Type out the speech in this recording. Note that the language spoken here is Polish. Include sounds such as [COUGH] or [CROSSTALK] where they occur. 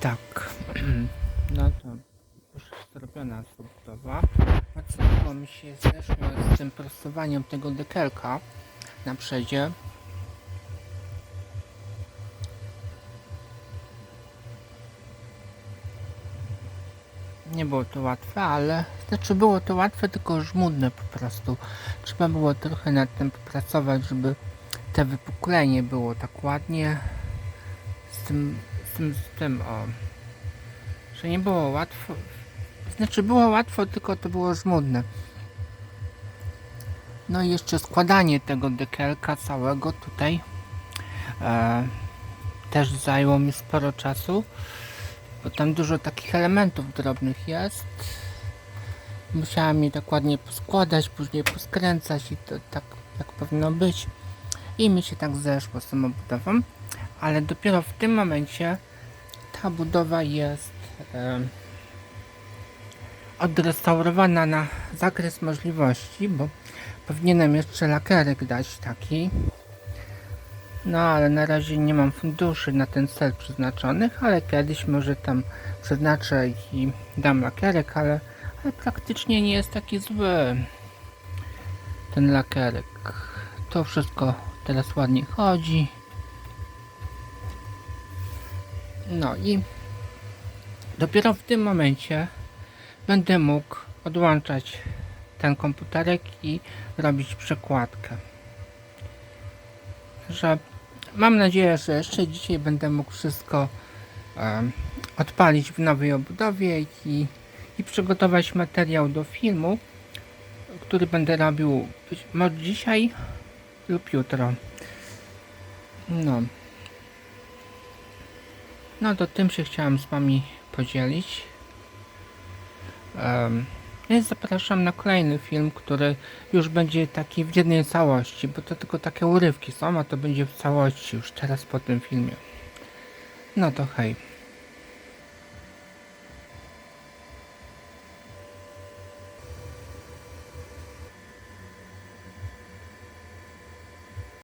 Tak. [CLEARS THROAT] No to już zrobiona budowa. Bardzo mi się zeszło z tym prostowaniem tego dekelka na przedzie. Nie było to łatwe, ale znaczy było to łatwe, tylko żmudne po prostu. Trzeba było trochę nad tym popracować, żeby te wypuklenie było tak ładnie z tym, tym, z tym, o, że nie było łatwo, znaczy było łatwo, tylko to było żmudne. No i jeszcze składanie tego dekelka całego tutaj e, też zajęło mi sporo czasu, bo tam dużo takich elementów drobnych jest. Musiałem je tak ładnie poskładać, później poskręcać i to tak jak powinno być. I mi się tak zeszło z tą budową, ale dopiero w tym momencie ta budowa jest e, odrestaurowana na zakres możliwości, bo powinienem jeszcze lakierek dać taki. No ale na razie nie mam funduszy na ten cel przeznaczonych, ale kiedyś może tam przeznaczę i dam lakierek, ale, ale praktycznie nie jest taki zły ten lakierek. To wszystko teraz ładnie chodzi. No i dopiero w tym momencie będę mógł odłączać ten komputerek i robić przekładkę. Że mam nadzieję, że jeszcze dzisiaj będę mógł wszystko odpalić w nowej obudowie i, i przygotować materiał do filmu, który będę robił może dzisiaj lub jutro. No. No to tym się chciałem z wami podzielić. Um, więc zapraszam na kolejny film, który już będzie taki w jednej całości, bo to tylko takie urywki są, a to będzie w całości już teraz po tym filmie. No to hej.